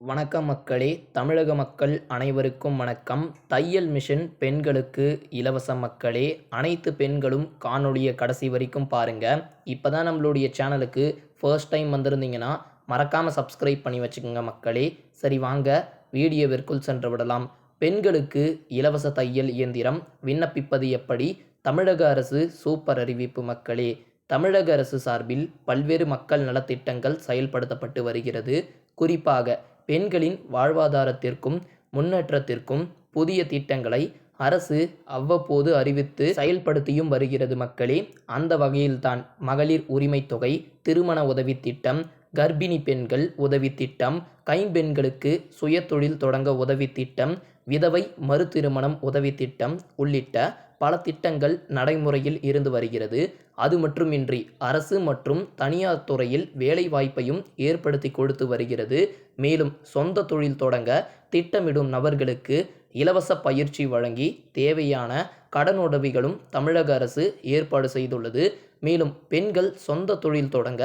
வணக்கம் மக்களே தமிழக மக்கள் அனைவருக்கும் வணக்கம். தையல் மிஷின் பெண்களுக்கு இலவச மக்களே அனைத்து பெண்களும் காணொளிய கடைசி வரைக்கும் பாருங்கள் இப்போ தான் நம்மளுடைய சேனலுக்கு ஃபர்ஸ்ட் டைம் வந்திருந்தீங்கன்னா மறக்காமல் சப்ஸ்கிரைப் பண்ணி வச்சுக்கோங்க மக்களே. சரி வாங்க வீடியோவிற்குள் சென்று விடலாம். பெண்களுக்கு இலவச தையல் இயந்திரம் விண்ணப்பிப்பது எப்படி? தமிழக அரசு சூப்பர் அறிவிப்பு மக்களே. தமிழக அரசு சார்பில் பல்வேறு மக்கள் நலத்திட்டங்கள் செயல்படுத்தப்பட்டு வருகிறது. குறிப்பாக பெண்களின் வாழ்வாதாரத்திற்கும் முன்னேற்றத்திற்கும் புதிய திட்டங்களை அரசு அவ்வப்போது அறிவித்து செயல்படுத்தியும் வருகிறது மக்களே. அந்த வகையில்தான் மகளிர் உரிமைத் தொகை திருமண உதவி திட்டம் கர்ப்பிணி பெண்கள் உதவி திட்டம் கைம்பெண்களுக்கு சுயதொழில் தொடங்க உதவி திட்டம் விதவை மறுதிருமணம் உதவி திட்டம் உள்ளிட்ட பல திட்டங்கள் நடைமுறையில் இருந்து வருகிறது. அது மட்டுமின்றி அரசு மற்றும் தனியார் துறையில் வேலைவாய்ப்பையும் ஏற்படுத்தி கொடுத்து வருகிறது. மேலும் சொந்த தொழில் தொடங்க திட்டமிடும் நபர்களுக்கு இலவச பயிற்சி வழங்கி தேவையான கடனுதவிகளும் தமிழக அரசு ஏற்பாடு செய்துள்ளது. மேலும் பெண்கள் சொந்த தொழில் தொடங்க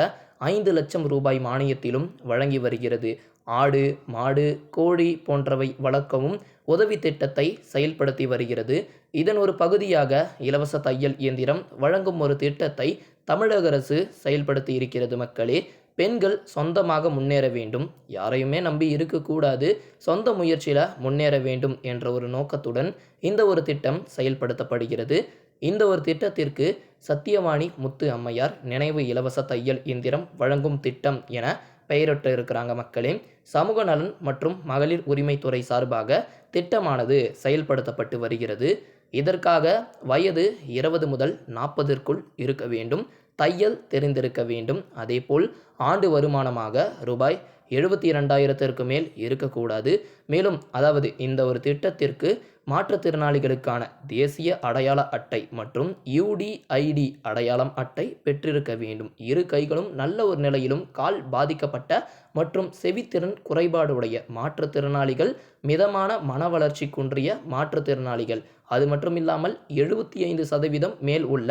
ஐந்து லட்சம் ரூபாய் மானியத்திலும் வழங்கி வருகிறது. ஆடு மாடு கோழி போன்றவை வளர்க்கவும் உதவி திட்டத்தை செயல்படுத்தி வருகிறது. இதன் ஒரு பகுதியாக இலவச தையல் இயந்திரம் வழங்கும் ஒரு திட்டத்தை தமிழக அரசு செயல்படுத்தி இருக்கிறது மக்களே. பெண்கள் சொந்தமாக முன்னேற வேண்டும். யாரையுமே நம்பி இருக்கக்கூடாது. சொந்த முயற்சியில் முன்னேற வேண்டும் என்ற ஒரு நோக்கத்துடன் இந்த ஒரு திட்டம் செயல்படுத்தப்படுகிறது. இந்த ஒரு திட்டத்திற்கு சத்தியவாணி முத்து அம்மையார் நினைவு இலவச தையல் இயந்திரம் வழங்கும் திட்டம் என பெயரிட்டு இருக்கிறாங்க மக்களே. சமூக நலன் மற்றும் மகளிர் உரிமைத்துறை சார்பாக திட்டமானது செயல்படுத்தப்பட்டு வருகிறது. இதற்காக வயது இருபது முதல் நாற்பதிற்குள் இருக்க வேண்டும். தையல் தெரிந்திருக்க வேண்டும். அதேபோல் ஆண்டு வருமானமாக ரூபாய் எழுபத்தி இரண்டாயிரத்திற்கு மேல் இருக்கக்கூடாது. மேலும் அதாவது இந்த ஒரு திட்டத்திற்கு மாற்றுத்திறனாளிகளுக்கான தேசிய அடையாள அட்டை மற்றும் யூடிஐடி அடையாளம் அட்டை பெற்றிருக்க வேண்டும். இரு கைகளும் நல்ல ஒரு நிலையிலும் கால் பாதிக்கப்பட்ட மற்றும் செவித்திறன் குறைபாடு உடைய மாற்றுத்திறனாளிகள் மிதமான மன வளர்ச்சி குன்றிய மாற்றுத்திறனாளிகள். அது மட்டுமில்லாமல் எழுபத்தி ஐந்து சதவீதம் மேல் உள்ள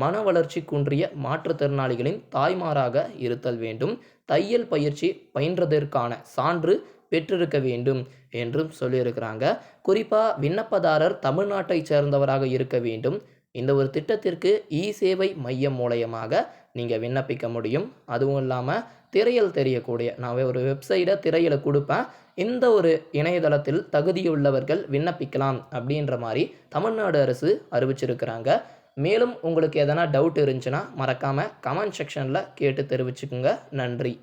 மன வளர்ச்சி குன்றிய மாற்றுத்திறனாளிகளின் தாய்மாராக இருத்தல் வேண்டும். வேண்டும். தையல் பயிற்சி பயின்றதற்கான சான்று பெற்றிருக்க வேண்டும் என்றும் சொல்லியிருக்கிறாங்க. குறிப்பாக விண்ணப்பதாரர் தமிழ்நாட்டைச் சேர்ந்தவராக இருக்க வேண்டும். இந்த ஒரு திட்டத்திற்கு இ சேவை மையம் மூலயமாக நீங்கள் விண்ணப்பிக்க முடியும். அதுவும் இல்லாமல் திரையில் தெரியக்கூடிய நான் ஒரு வெப்சைட்டை திரையில் கொடுப்பேன். இந்த ஒரு இணையதளத்தில் தகுதியுள்ளவர்கள் விண்ணப்பிக்கலாம் அப்படின்ற மாதிரி தமிழ்நாடு அரசு அறிவிச்சிருக்கிறாங்க. மேலும் உங்களுக்கு எதனா டவுட் இருந்துச்சுன்னா மறக்காமல் கமெண்ட் செக்ஷனில் கேட்டு தெரிவிச்சுக்குங்க. நன்றி.